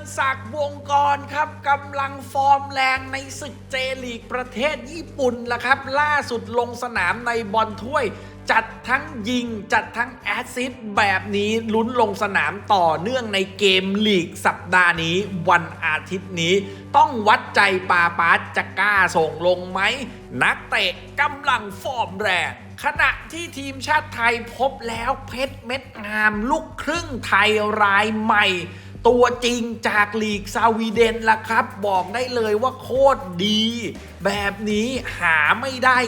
ญศักดิ์วงกรครับกำลังฟอร์มแรงในศึกเจลีกประเทศญี่ปุ่นละครับ ล่าสุดลงสนามในบอลถ้วย จัดทั้งยิงจัดทั้งแอสซิสต์แบบนี้ลุ้นลงสนามต่อเนื่องในเกมลีกสัปดาห์นี้ วันอาทิตย์นี้ ต้องวัดใจปาปาจะกล้าส่งลงไหม นักเตะกำลังฟอร์มแรงขณะที่ทีมชาติไทยพบแล้วเพชรเม็ดงามลูกครึ่งไทยรายใหม่ ตัวจริงจากลีกสวีเดนล่ะครับ บอกได้เลยว่าโคตรดี แบบนี้หาไม่ได้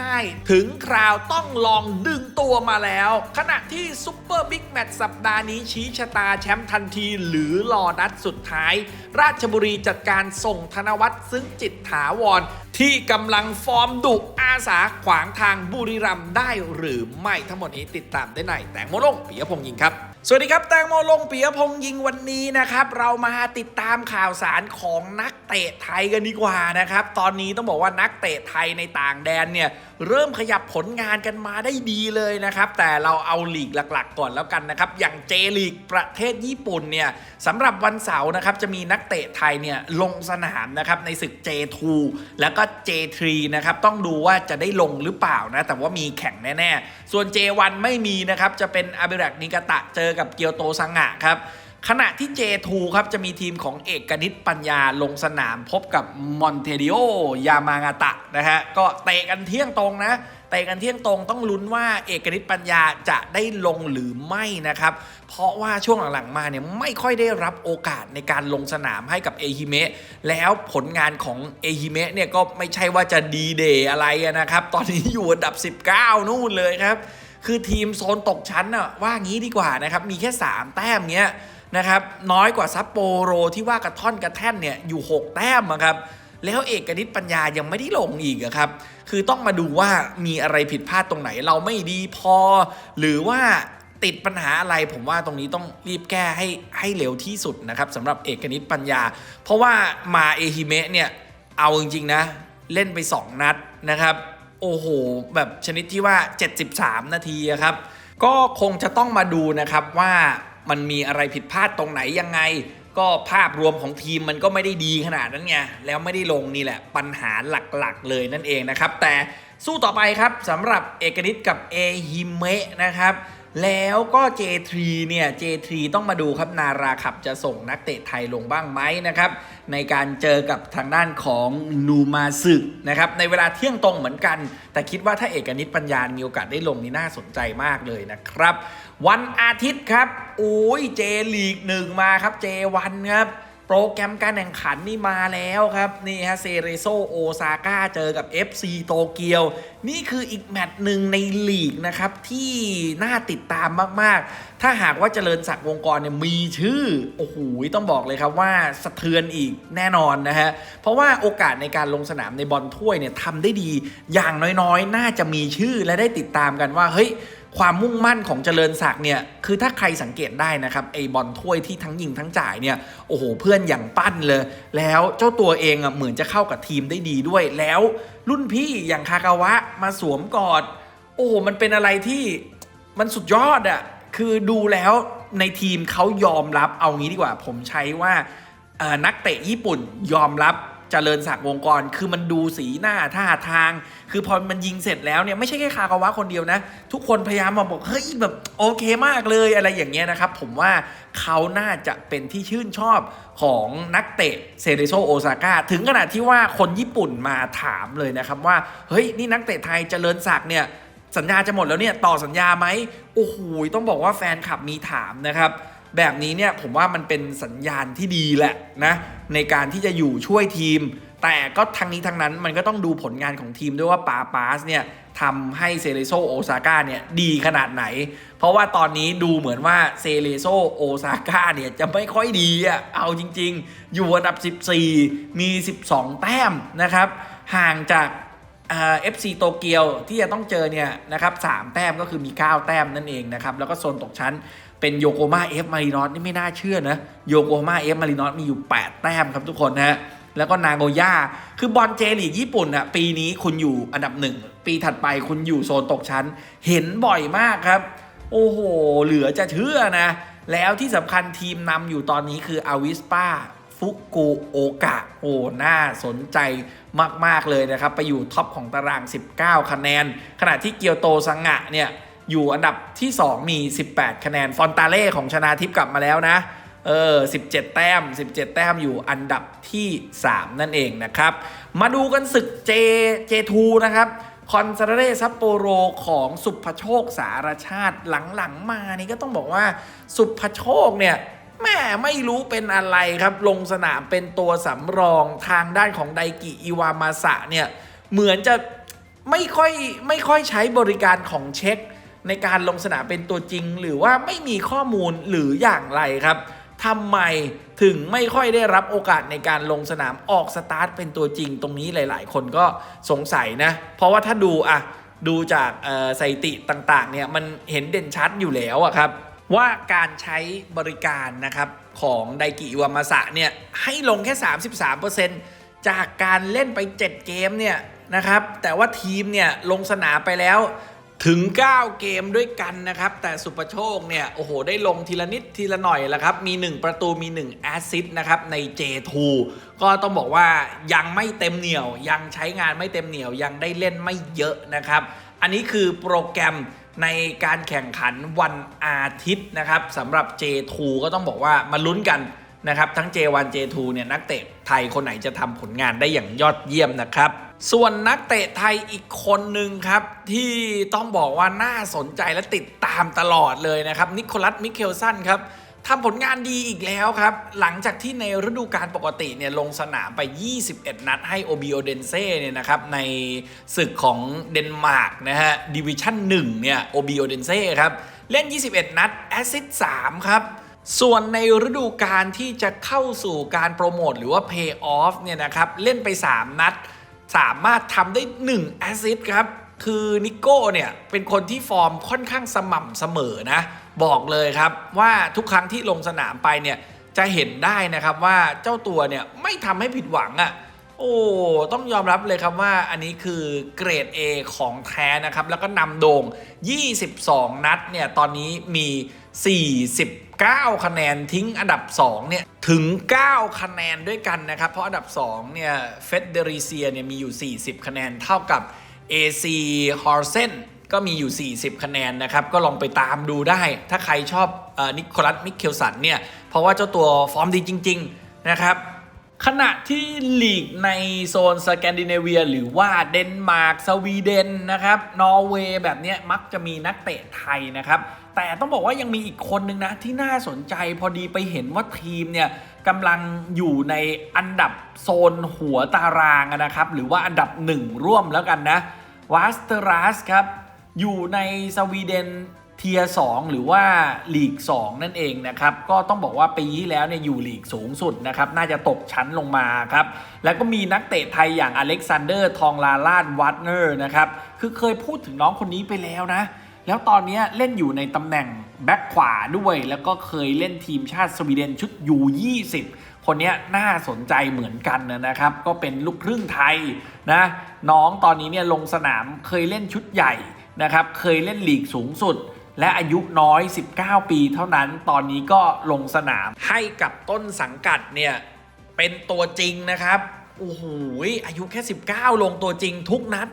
ง่ายๆ ถึงคราวต้องลองดึงตัวมาแล้ว ขณะที่ซุปเปอร์บิ๊กแมตช์สัปดาห์นี้ชี้ชะตาแชมป์ทันทีหรือรอนัดสุดท้าย ราชบุรีจัดการส่งธนวัฒน์ซึ้งจิตถาวรที่กำลังฟอร์มดุอาสาขวางทางบุรีรัมย์ได้หรือไม่ทั้งหมดนี้ติดตามได้ในแตงโมลงปิยพงษ์ยิงครับ สวัสดีครับ แตงโมลงปียพงษ์ยิงวันนี้นะครับ เรามาติดตามข่าวสารของนัก เตะไทยกันดีกว่านะครับ ตอนนี้ต้องบอกว่านักเตะไทยในต่างแดนเนี่ยเริ่มขยับผลงานกันมาได้ดีเลยนะครับ แต่เราเอาลีกหลักๆ ก่อนแล้วกันนะครับ อย่างเจลีกประเทศญี่ปุ่นเนี่ยสำหรับวันเสาร์นะครับจะมีนักเตะไทยเนี่ยลงสนามนะครับในศึก J2 แล้วก็ J3 นะครับต้องดูว่าจะได้ลงหรือเปล่านะแต่ว่ามีแข่งแน่ๆ ส่วน J1 ไม่มีนะครับจะเป็นอาเบรักนิกาตะเจอกับเกียวโตซังะครับ ขณะที่ J2 ครับจะมีทีมของเอกนิตปัญญาลงสนามพบกับมอนเทดิโอยามางาตะนะฮะก็เตะกันเที่ยงตรงนะเตะกันเที่ยงตรงต้องลุ้นว่าเอกนิตปัญญาจะได้ลงหรือไม่นะครับเพราะว่าช่วงหลังๆมาเนี่ยไม่ค่อยได้รับโอกาสในการลงสนามให้กับเอฮิเมะแล้วผลงานของเอฮิเมะเนี่ยก็ไม่ใช่ว่าจะดีเดย์อะไรนะครับตอนนี้อยู่อันดับ 19 นู่นเลยครับ คือทีมโซนตกชั้นน่ะว่างี้ดีกว่านะครับมีแค่ 3 แต้มเนี้ยนะครับน้อยกว่าซัปโปโรที่ว่ากระท่อนกระแท่นเนี่ยอยู่ 6 แต้มอะครับแล้วเอกนิตปัญญายังไม่ได้ลงอีกอะครับ คือต้องมาดูว่ามีอะไรผิดพลาดตรงไหนเราไม่ดีพอ หรือว่าติดปัญหาอะไรผมว่าตรงนี้ต้องรีบแก้ให้ให้เร็วที่สุดนะครับสำหรับเอกนิตปัญญา เพราะว่ามาเอฮิเมะเนี่ยเอาจริงๆนะ เล่นไป 2 นัดนะครับ โอ้โห แบบชนิดที่ว่า 73 นาทีครับ ก็คงจะต้องมาดูนะครับว่ามันมีอะไรผิดพลาดตรงไหนยังไง ก็ภาพรวมของทีมมันก็ไม่ได้ดีขนาดนั้นไง แล้วไม่ได้ลงนี่แหละปัญหาหลักๆ เลยนั่นเองนะครับ แต่สู้ต่อไปครับสำหรับเอกนิตกับเอฮิเมะนะครับ แล้วก็ J3 เนี่ย J3 ต้องมาดูครับนาราขับจะส่งนักเตะไทยลงบ้างไหมนะครับ ในการเจอกับทางด้านของนูมาสึนะครับ ในเวลาเที่ยงตรงเหมือนกัน แต่คิดว่าถ้าเอกนิตปัญญามีโอกาสได้ลงนี่น่าสนใจมากเลยนะครับ วันอาทิตย์ครับโอ้ยเจลีกหนึ่งมาครับ J1 ครับ โปรแกรมการแข่งขันนี่มาแล้วครับ นี่ฮะเซเรโซโอซาก้าเจอกับ FC โตเกียว นี่คืออีกแมตช์หนึ่งในลีกนะครับ ที่น่าติดตามมาก ๆ ถ้าหากว่าเจริญศักดิ์วงกรเนี่ยมีชื่อ โอ้โห ต้องบอกเลยครับว่าสะเทือนอีกแน่นอนนะฮะ เพราะว่าโอกาสในการลงสนามในบอลถ้วยเนี่ยทำได้ดีอย่างน้อย ๆ น่าจะมีชื่อและได้ติดตามกันว่าเฮ้ย ความมุ่งมั่นของเจริญศักดิ์เนี่ยคือถ้าใครสังเกตได้นะครับไอบอลถ้วยที่ทั้งยิงทั้งจ่ายเนี่ยโอ้โหเพื่อนอย่างปั้นเลย แล้วเจ้าตัวเองอะเหมือนจะเข้ากับทีมได้ดีด้วย แล้วรุ่นพี่อย่างคากาวะมาสวมกอด โอ้โหมันเป็นอะไรที่มันสุดยอดอะคือดูแล้วในทีมเขายอมรับเอางี้ดีกว่า ผมใช้ว่านักเตะญี่ปุ่นยอมรับ เจริญศักดิ์วงกร คือมันดูสีหน้าท่าทาง คือพอมันยิงเสร็จแล้วเนี่ยไม่ใช่แค่คากาวะคนเดียวนะ ทุกคนพยายามมาบอกเฮ้ยแบบโอเคมากเลยอะไรอย่างเงี้ยนะครับ ผมว่าเขาน่าจะเป็นที่ชื่นชอบของนักเตะเซเรโซโอซาก้าถึงขนาดที่ว่าคนญี่ปุ่นมาถามเลยนะครับว่าเฮ้ยนี่นักเตะไทยเจริญศักดิ์เนี่ยสัญญาจะหมดแล้วเนี่ยต่อสัญญาไหมโอ้โหต้องบอกว่าแฟนคลับมีถามนะครับ แบบนี้เนี่ยผมว่ามันเป็นสัญญาณที่ดีแหละนะในการที่จะอยู่ช่วยทีม แต่ก็ทั้งนี้ทั้งนั้นมันก็ต้องดูผลงานของทีมด้วยว่าปาปาสเนี่ยทำให้เซเรโซโอซาก้าเนี่ยดีขนาดไหน เพราะว่าตอนนี้ดูเหมือนว่าเซเรโซโอซาก้าเนี่ยจะไม่ค่อยดีอะเอาจริง ๆ อยู่อันดับ 14 มี 12 แต้มนะครับ ห่างจากเอฟซีโตเกียวที่จะต้องเจอเนี่ยนะครับสามแต้มก็คือมี 9 แต้มนั่นเองนะครับ แล้วก็โซนตกชั้น เป็นโยโกมาเอฟมารินอสนี่ไม่น่าเชื่อนะโยโกมาเอฟมารินอสมีอยู่ 8 แต้มครับทุกคนนะฮะแล้วก็นาโกย่า คือบอลเจลีกญี่ปุ่นอะปีนี้คุณอยู่อันดับหนึ่ง ปีถัดไปคุณอยู่โซนตกชั้น เห็นบ่อยมากครับ โอ้โห เหลือจะเชื่อนะ แล้วที่สำคัญทีมนำอยู่ตอนนี้คืออาวิสปาฟุกุโอกะ โอ้น่าสนใจมาก ๆ เลยนะครับ ไปอยู่ท็อปของตาราง 19 คะแนน ขณะที่เกียวโตซังะเนี่ย อยู่อันดับที่ 2 มี 18 คะแนน ฟอนตาเล่ของชนาทิพย์กลับมาแล้วนะ เออ 17 แต้ม 17 แต้มอยู่อันดับที่ 3 นั่นเองนะครับ มาดูกันศึก J J2 นะครับคอนซาเรซัปโปโรของสุภโชคสารชาติหลังๆมานี่ก็ต้องบอกว่าสุภโชคเนี่ยแม่ไม่รู้เป็นอะไรครับ ลงสนามเป็นตัวสำรองทางด้านของไดกิอิวามาสะเนี่ย เหมือนจะไม่ค่อยไม่ค่อยใช้บริการของเช็ค ในการลงสนามเป็นตัวจริง หรือว่าไม่มีข้อมูลหรืออย่างไรครับทำไมถึงไม่ค่อยได้รับโอกาสในการลงสนามออกสตาร์ทเป็นตัวจริง ตรงนี้หลาย ๆ คนก็สงสัยนะ เพราะว่าถ้าดูอะดูจากสถิติต่าง ๆ เนี่ย มันเห็นเด่นชัดอยู่แล้วอะครับ ว่าการใช้บริการนะครับ ของไดกิอิวามาสะเนี่ย ให้ลงแค่ 33%จากการเล่นไป 7 เกมเนี่ยนะครับ แต่ว่าทีมเนี่ยลงสนามไปแล้ว ถึง 9 เกมด้วยกันนะครับ แต่สุประโชคเนี่ย โอ้โห ได้ลงทีละนิดทีละหน่อยแล้วครับ มี 1 ประตูมี 1 แอสซิสต์นะครับ ใน J2 ก็ต้องบอกว่ายังไม่เต็มเหนียว ยังใช้งานไม่เต็มเหนียว ยังได้เล่นไม่เยอะนะครับ อันนี้คือโปรแกรมในการแข่งขันวันอาทิตย์นะครับสำหรับ J2 ก็ต้องบอกว่ามาลุ้นกันนะครับ ทั้ง J1 J2 เนี่ยนักเตะไทยคนไหนจะทำผลงานได้อย่างยอดเยี่ยมนะครับ ส่วนนักเตะไทยอีกคนหนึ่งครับ ที่ต้องบอกว่าน่าสนใจและติดตามตลอดเลยนะครับ นิโคลัสมิเคลสันครับทำผลงานดีอีกแล้วครับ หลังจากที่ในฤดูกาลปกติเนี่ยลงสนามไป 21 นัดให้โอบิโอเดนเซ่เนี่ยนะครับ ในศึกของเดนมาร์กนะฮะดิวิชั่น1เนี่ยโอบิโอเดนเซ่ครับ เล่น 21 นัดแอสซิสต์3ครับส่วนในฤดูกาลที่จะเข้าสู่การโปรโมทหรือว่า Pay Off เนี่ยนะครับ เล่นไป 3 นัด สามารถทำได้1แอสซิสครับ คือนิโก้เนี่ย เป็นคนที่ฟอร์มค่อนข้างสม่ำเสมอนะ บอกเลยครับว่าทุกครั้งที่ลงสนามไปเนี่ย จะเห็นได้นะครับว่าเจ้าตัวเนี่ย ไม่ทำให้ผิดหวังอะ่ะโอ้ ต้องยอมรับเลยครับว่าอันนี้คือเกรด A ของแท้นะครับ แล้วก็นำโด่ง 22 นัดเนี่ย ตอนนี้มี 9 คะแนนทิ้งอันดับ 2 เนี่ย ถึง 9 คะแนนด้วยกันนะครับ เพราะอันดับ 2 เนี่ย เฟเดริเซียเนี่ยมีอยู่ 40 คะแนนเท่ากับ AC h o r s e n ก็มีอยู่ 40 คะแนนนะครับ ก็ลองไปตามดูได้ ถ้าใครชอบนิโคลัสมิเคลสันเนี่ย เพราะว่าเจ้าตัวฟอร์มดีจริง ๆ นะครับ ขณะที่ลีกในโซนสแกนดิเนเวีย หรือว่าเดนมาร์กสวีเดนนะครับนอร์เวย์แบบนี้มักจะมีนักเตะไทยนะครับ แต่ต้องบอกว่ายังมีอีกคนนึงนะที่น่าสนใจพอดีไปเห็นว่าทีมเนี่ยกำลังอยู่ในอันดับโซนหัวตารางนะครับ หรือว่าอันดับหนึ่งร่วมแล้วกันนะวาสเตอรัสครับ อยู่ในสวีเดน เทียร์2หรือว่าลีก 2 นั่นเองนะครับ ก็ต้องบอกว่าปีที่แล้วเนี่ยอยู่ลีกสูงสุดนะครับ น่าจะตกชั้นลงมาครับ แล้วก็มีนักเตะไทยอย่างอเล็กซานเดอร์ ทองลาลาดวัตเนอร์นะครับ คือเคยพูดถึงน้องคนนี้ไปแล้วนะ แล้วตอนนี้เล่นอยู่ในตำแหน่งแบ็คขวาด้วย แล้วก็เคยเล่นทีมชาติสวีเดนชุดยู20คนนี้น่าสนใจเหมือนกันนะครับ ก็เป็นลูกครึ่งไทยนะน้องตอนนี้เนี่ยลงสนามเคยเล่นชุดใหญ่นะครับ เคยเล่นลีกสูงสุด และอายุน้อย 19 ปีเท่านั้น ตอนนี้ก็ลงสนามให้กับต้นสังกัดเนี่ยเป็นตัวจริงนะครับ โอ้โห อายุแค่ 19 ลงตัวจริงทุกนัด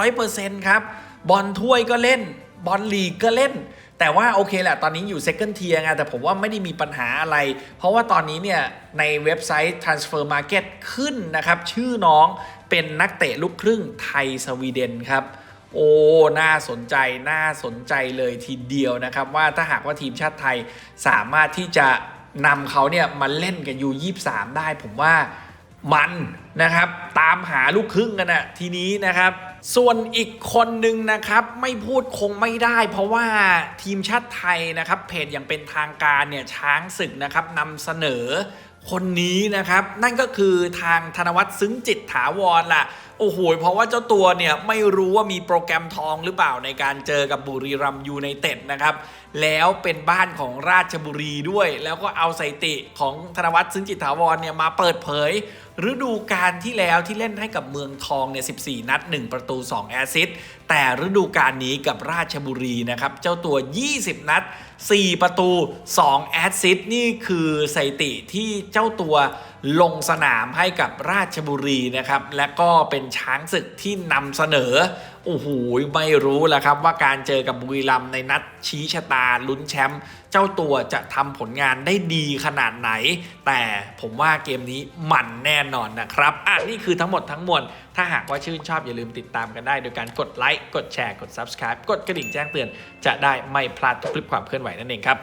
100%ครับ บอลถ้วยก็เล่น บอลลีกก็เล่น แต่ว่าโอเคแหละ ตอนนี้อยู่ second tier ไงแต่ผมว่าไม่ได้มีปัญหาอะไร เพราะว่าตอนนี้เนี่ย ในเว็บไซต์ transfer market ขึ้นนะครับ ชื่อน้องเป็นนักเตะลูกครึ่งไทยสวีเดนครับ โอ้ น่าสนใจ น่าสนใจเลยทีเดียวนะครับ ว่าถ้าหากว่าทีมชาติไทยสามารถที่จะนำเขาเนี่ยมาเล่นกับยู23 ได้ ผมว่ามันนะครับ ตามหาลูกครึ่งกันนะทีนี้นะครับ ส่วนอีกคนหนึ่งนะครับ ไม่พูดคงไม่ได้ เพราะว่าทีมชาติไทยนะครับเพจอย่างเป็นทางการเนี่ยช้างศึกนะครับนำเสนอคนนี้นะครับ นั่นก็คือทางธนวัฒน์ซึ้งจิตถาวรล่ะโอ้โห เพราะว่าเจ้าตัวเนี่ยไม่รู้ว่ามีโปรแกรมทองหรือเปล่าในการเจอกับบุรีรัมยูไนเต็ดนะครับ แล้วเป็นบ้านของราชบุรีด้วย แล้วก็เอาสถิติของธนวัฒน์ซึ้งจิตถาวรเนี่ยมาเปิดเผย ฤดูกาลที่แล้วที่เล่นให้กับเมืองทองเนี่ย 14 นัด 1 ประตู 2 แอสซิสต์แต่ฤดูกาลนี้กับราชบุรีนะครับ เจ้าตัว 20 นัด 4 ประตู 2 แอสซิสต์นี่คือสถิติที่เจ้าตัว ลงสนามให้กับราชบุรีนะครับ และก็เป็นช้างศึกที่นำเสนอโอ้โหไม่รู้แหละครับว่าการเจอกับบุรีรัมในนัดชี้ชะตาลุ้นแชมป์เจ้าตัวจะทำผลงานได้ดีขนาดไหน แต่ผมว่าเกมนี้มันแน่นอนนะครับอะนี่คือทั้งหมดทั้งมวลถ้าหากว่าชื่นชอบอย่าลืมติดตามกันได้ โดยการกดไลค์กดแชร์กด Subscribe กดกระดิ่งแจ้งเตือน จะได้ไม่พลาดทุกคลิปความเคลื่อนไหวนั่นเองครับ